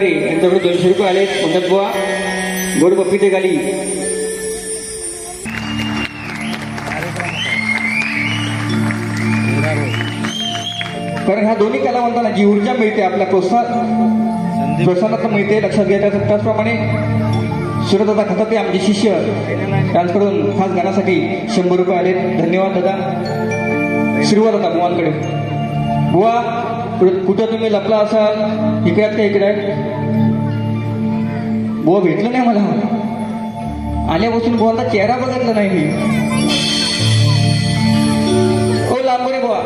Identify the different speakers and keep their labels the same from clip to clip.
Speaker 1: सचिन पेंढारे यांच्याकडे दोनशे रुपये आले म्हणतात बुवा. गोड पप्पी ते गाली कारण ह्या दोन्ही कलावंतांना जी ऊर्जा मिळते आपल्या प्रोत्साहन प्रोत्साहनात मिळते लक्षात घ्यायचं त्याचप्रमाणे सुरदादा खताते आमचे शिष्य. त्यांच्याकडून खास गाण्यासाठी शंभर रुपये आले धन्यवाद दादा. सुरुवात आता बुवांकडे. बुवा कुठं तुम्ही लपला असाल? इकडे का इकडे? आहेत? बुवा भेटलं नाही मला. आल्यापासून बुवांचा चेहरा बघितला नाही मी. ओ लांबरे बुवा.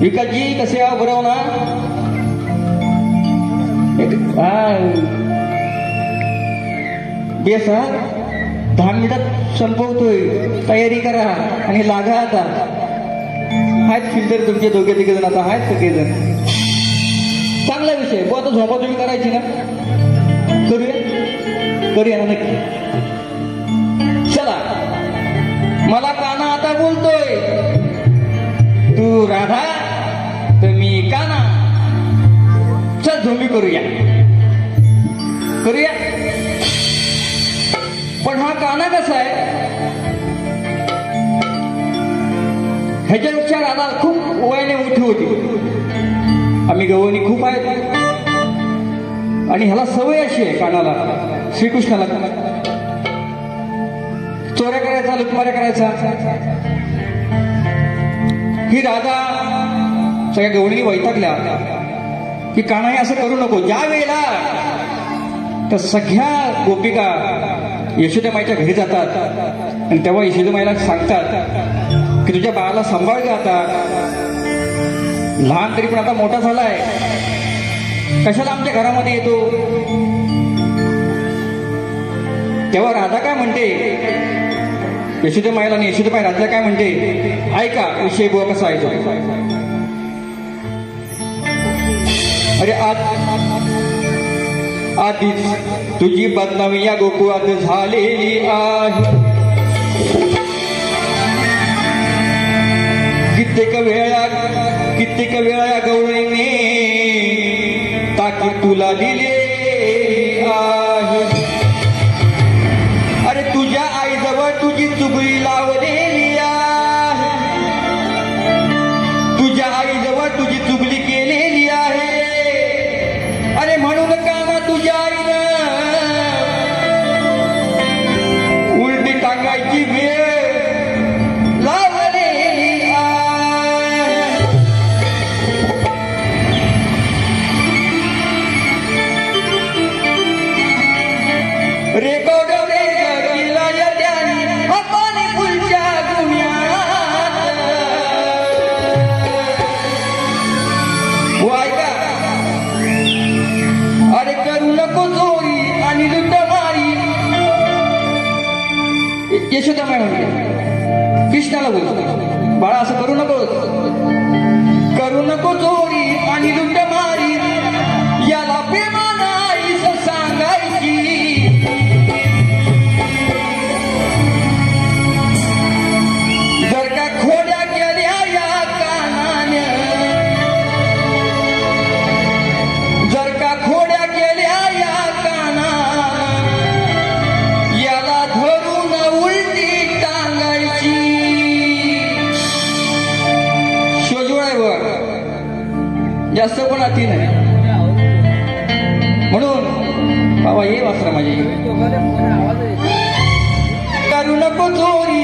Speaker 1: विकासजी कसे आहो बरं हो ना? एक- हा. बेस हा. दहा मिनिटात संपवतोय. तयारी करा आणि लागा आता. आहेत फिल्टर तुमचे दोघे तिघे जण आता आहेत सगळेजण चांगला विषय. बो आता झोपा तुम्ही करायची ना? करूया? करूया ना नक्की. चला. मला काना आता बोलतोय. तू राधा तुम्ही काना. चल झोमी करूया. करूया? पण हा काना कसा आहे? ह्याच्यापेक्षा राधा खूप वयाने मोठी होती. आम्ही गवळणी खूप आहेत. आणि ह्याला सवय अशी आहे कानाला श्रीकृष्णाला. चोऱ्या करायचा लुटमाऱ्या करायचा. ही राधा सगळ्या गवळणी वैतागल्या की कानाही असं करू नको. ज्या वेळेला त्या सगळ्या गोपिका यशोदामाईच्या घरी जातात आणि तेव्हा यशोदामाईला सांगतात की तुझ्या बाळाला सांभाळ गे आता. लहान तरी पण आता मोठा झालाय. कशाला आमच्या घरामध्ये येतो? तेव्हा राधा काय म्हणते? यशोदामाईला आणि यशोदामाई राजा काय म्हणते? ऐका विषय बुवा कसा आहे अरे आज आधीच तुझी बदनामी या गोकुळात झालेली आहे. कित्येक वेळा कित्येक वेळा या ताकी तुला दिले आहे. अरे तुझ्या आईजवळ तुझी चुगली लावलेली यशोदा मॅडम कृष्णाला बोल. बाळा असं करू नको. करू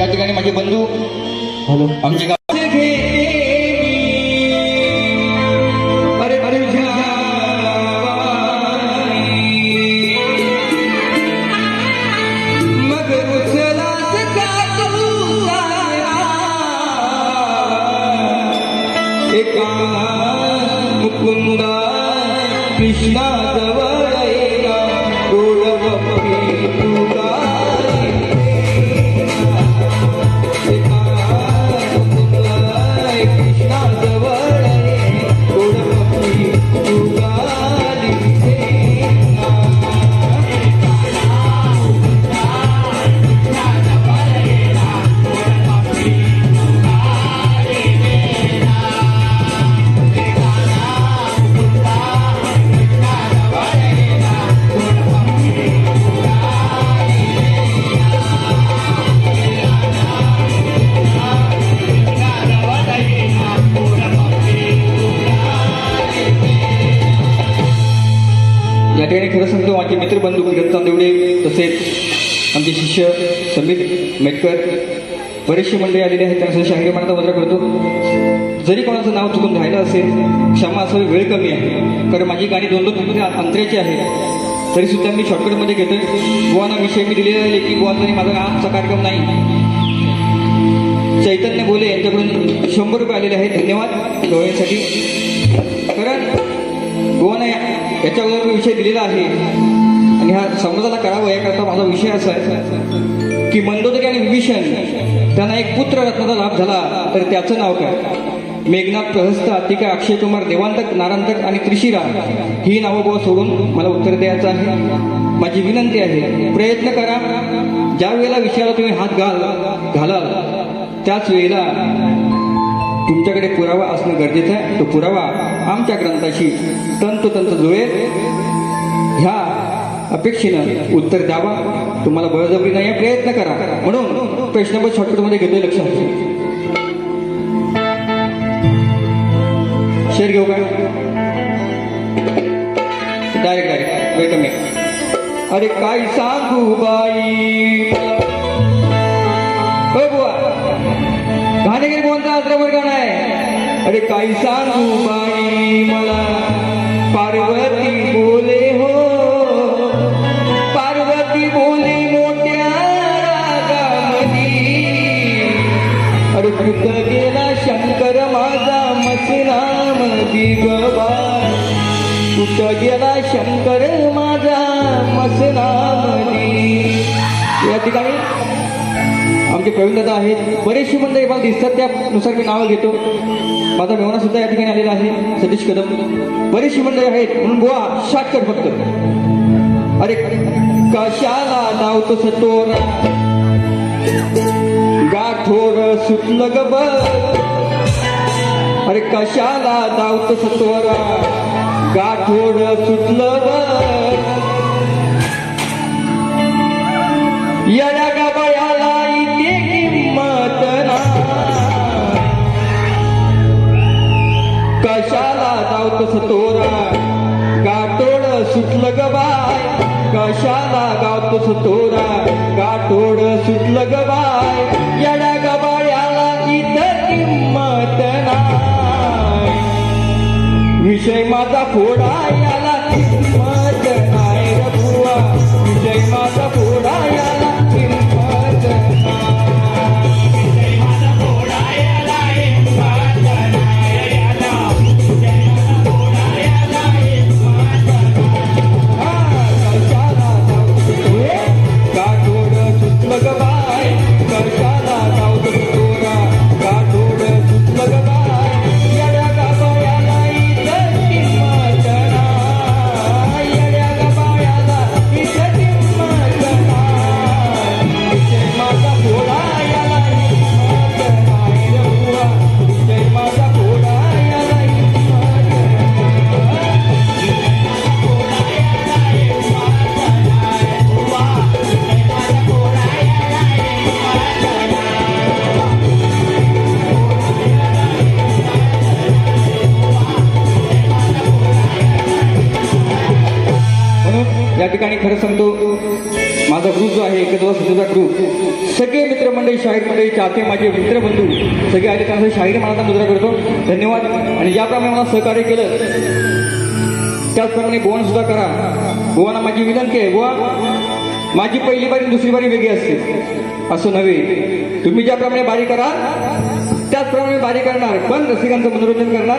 Speaker 1: या ठिकाणी माझे बंधू आमचे ठरत खरं सांगतो माझे मित्रबंधू दत्ता देवडे तसेच आमचे शिष्य समीर मेटकर बरेचसे मंडळी आलेले आहेत त्यांना शांगे मनाचा वजा करतो. जरी कोणाचं नाव चुकून राहिलं असेल क्षमा असावी वेळ कमी आहे. कारण माझी गाणी दोन दोन मिनिटे अंतराची आहे. तरी सुद्धा मी शॉर्टकटमध्ये घेतो बुवांना विषय मी दिलेला आहे की बुवा माझा आमचा कार्यक्रम नाही. चैतन्य बोले यांच्याकडून शंभर रुपये आलेले आहेत. धन्यवाद डोळ्यांसाठी. कारण गोवाने याच्यावर मी विषय दिलेला आहे. आणि हा समाजाला कळावं याकरता माझा विषय असा आहे की मंदोदरी आणि विभीषण त्यांना एक पुत्र रत्नाचा लाभ झाला. तर त्याचं नाव काय? मेघनाथ प्रहस्त अतिका अक्षय कुमार देवांतक नारांतक आणि त्रिशिरा ही नावं गोवा सोडून मला उत्तर द्यायचं आहे. माझी विनंती आहे प्रयत्न करा. ज्या वेळेला विषयाला तुम्ही हात घाल घालाल त्याच वेळेला तुमच्याकडे पुरावा असणं गरजेचं आहे. तो पुरावा आमच्या ग्रंथाशी तंतोतंत जुळेल. ह्या अपेक्षेनं उत्तर द्यावा. तुम्हाला बळजबरी नाही आहे, प्रयत्न करा. म्हणून प्रश्न पण शॉर्टकटमध्ये घेतोय लक्षात शेअर घेऊ काय डायरेक्ट डायरेक्ट वेलकम अरे काय सांगू बाई? हो बुवा. घाणेगिरी कोणता आश्रमवर गाणं आहे. अरे काही सांगू बाई मला? पार्वती बोले हो. पार्वती बोले मोठ्या रागामधी अरे कुठं गेला शंकर माझा मसनामधी गबा कुठं गेला शंकर माझा मसनामधी या ठिकाणी आमचे प्रवीण दादा आहेत बरेचशी मंडळी मला दिसतात त्यानुसार मी नावं घेतो. माझा मेहना सुद्धा या ठिकाणी आलेला आहे सतीश कदम. बरेचशी मंडळी आहेत म्हणून बुवा शॉर्टकट फक्त. अरे कशाला धावतो सतोर गाठोर सुटलं ग अरे कशाला धावतो सतोरा गाठोर सुटलं कशाला तोरा. गाठोड सुटलं ग बाय. कशाला गावतोस तोरा? गाठोड सुटलं ग बाय. येड्या गबाळ्याला इतर किंमत नाही. विषय माझा फोडा याला किंमत नाही रे बुवा. विषय माझा फोडा माझे मित्रबंधू सगळे आले त्यांना शाहीर मनाचा मुद्रा करतो. धन्यवाद. आणि ज्याप्रमाणे मला सहकार्य केलं. त्याचप्रमाणे बोवण सुद्धा करा. गोवाना माझी विनंती आहे गोवा माझी पहिली बारी दुसरी बारी वेगळी असते. असं नव्हे. तुम्ही ज्याप्रमाणे बारी करा त्याचप्रमाणे बारी करणार. पण रसिकांचं मनोरंजन करणार.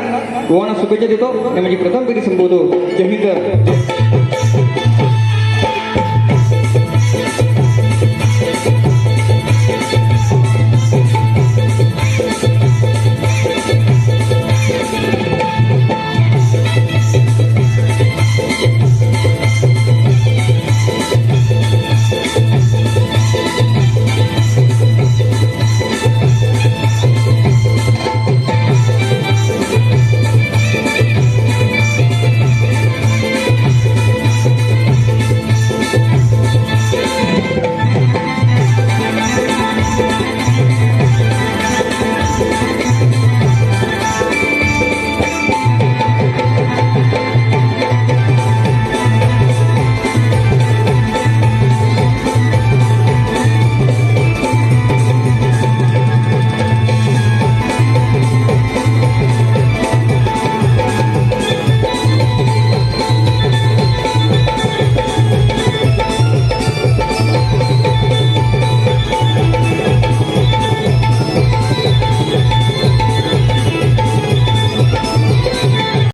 Speaker 1: गोवाना शुभेच्छा देतो. आणि माझी प्रथम कधी संबोधतो जय हिंद.